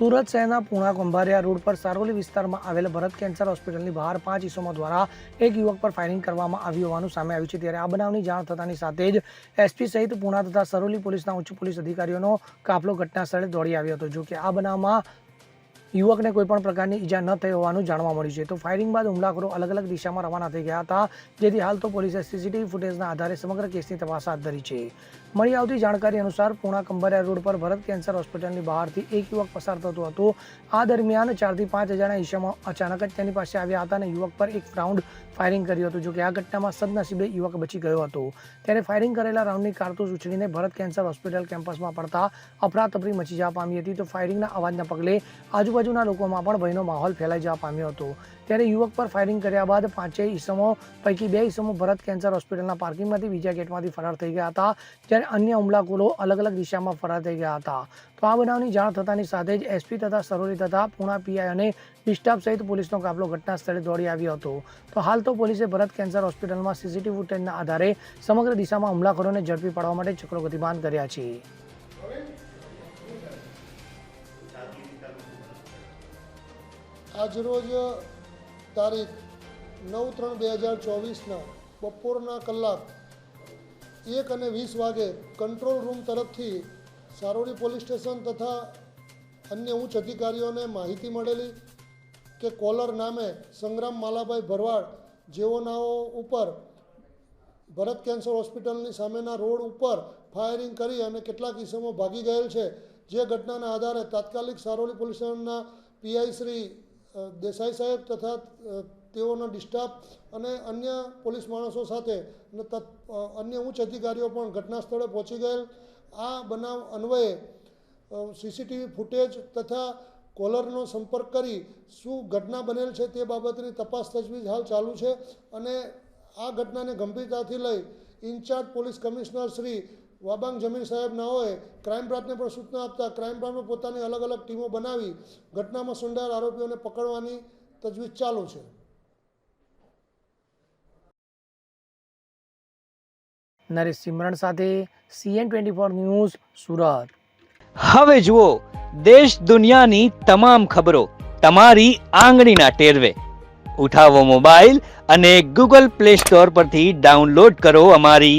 સુરત શહેરના પૂણા કુંભારિયા રોડ પર સારોલી વિસ્તારમાં આવેલ ભરત કેન્સર હોસ્પિટલની બહાર પાંચ ઇસમો દ્વારા એક યુવક પર ફાયરિંગ કરવામાં આવ્યું હોવાનું સામે આવ્યું છે. ત્યારે આ બનાવની જાણ થતાની સાથે જ એસપી સહિત પૂણા તથા સરોલી પોલીસના ઉચ્ચ પોલીસ અધિકારીઓનો કાફલો ઘટના સ્થળે દોડી આવ્યો હતો. જો કે આ બનાવમાં યુવકને કોઈ પણ પ્રકારની ઈજા ન થઈ હોવાનું જાણવા મળ્યું છે. તો ફાયરિંગ બાદ હુમલાખોરો અલગ અલગ દિશામાં રવાના થઈ ગયા હતા, જેથી હાલ તો પોલીસે સીસીટીવી ફૂટેજના આધારે સમગ્ર કેસની તપાસ હાથ ધરી છે. મળી આવતી જાણકારી અનુસાર પૂણા કંબરિયા રોડ પર ભરત કેન્સર હોસ્પિટલની બહારથી એક યુવક પસાર થતો હતો. આ દરમિયાન ચારથી પાંચ હજારના ઈશામાં અચાનક જ તેની પાસે આવ્યા હતા અને યુવક પર એક રાઉન્ડ ફાયરિંગ કર્યું હતું, જોકે આ ઘટનામાં સદનસીબે યુવક બચી ગયો હતો. ત્યારે ફાયરિંગ કરેલા રાઉન્ડની કારતૂસ ઉછળીને ભરત કેન્સર હોસ્પિટલ કેમ્પસમાં પડતા અફરાતફરી મચી જવા પામી હતી. તો ફાયરિંગના અવાજના પગલે આજુબાજુના લોકોમાં પણ ભયનો માહોલ ફેલાઈ જવા પામ્યો હતો. ત્યારે યુવક પર ફાયરિંગ કર્યા બાદ પાંચેય ઈસમો પૈકી બે ઈસમો ભરત કેન્સર હોસ્પિટલના પાર્કિંગમાંથી બીજા ગેટમાંથી ફરાર થઈ ગયા હતા, જ્યારે અન્ય હુમલાખોરો અલગ અલગ દિશામાં ફરાર થઈ ગયા હતા. તો આ બનાવની જાણ થતાની સાથે જ એસપી તથા સરોરી તથા પૂણા પીઆઈ અને ડિસ્ટાફ સહિત પોલીસનો કાફલો ઘટના સ્થળે દોડી આવ્યો હતો. તો હાલ તો પોલીસે ભરત કેન્સર હોસ્પિટલમાં સીસીટીવી ફૂટેજના આધારે સમગ્ર દિશામાં હુમલાખોરોને ઝડપી પાડવા માટે ચક્રો ગતિમાન કર્યા છે. આજરોજ તારીખ નવ ત્રણ બે હજાર ચોવીસના બપોરના કલાક એક અને વીસ વાગે કંટ્રોલ રૂમ તરફથી સારોડી પોલીસ સ્ટેશન તથા અન્ય ઉચ્ચ અધિકારીઓને માહિતી મળેલી કે કોલર નામે સંગ્રામ માલાભાઈ ભરવાડ જેઓનાઓ ઉપર ભરત કેન્સર હોસ્પિટલની સામેના રોડ ઉપર ફાયરિંગ કરી અને કેટલાક ઇસમો ભાગી ગયેલ છે. જે ઘટનાના આધારે તાત્કાલિક સારોલી પોલીસ સ્ટેશનના પીઆઈ શ્રી દેસાઈ સાહેબ તથા તેઓનો ડિસ્ટાફ અને અન્ય પોલીસ માણસો સાથે અને અન્ય ઉચ્ચ અધિકારીઓ પણ ઘટના સ્થળે પહોંચી ગયેલ. આ બનાવ અન્વયે સીસીટીવી ફૂટેજ તથા કોલરનો સંપર્ક કરી શું ઘટના બનેલ છે તે બાબતની તપાસ તજવીજ હાલ ચાલુ છે અને આ ઘટનાને ગંભીરતાથી લઈ incharge police commissioner Shri Wabang જમીન સાહેબ નાઓએ ક્રાઇમ બ્રાન્ચને પણ સૂચના આપતા ક્રાઇમ બ્રાન્ચમાં પોતાની અલગ અલગ ટીમો બનાવી ઘટનામાં સંડોવાયેલ આરોપીઓને પકડવાની તજવીજ ચાલુ છે. નરેશ સિમરણ સાથે CN twenty four news Surat. હવે જુઓ દેશ દુનિયાની તમામ ખબરો તમારી આંગળીના ટેરવે. ઉઠાવો મોબાઈલ અને ગૂગલ પ્લે સ્ટોર પરથી ડાઉનલોડ કરો અમારી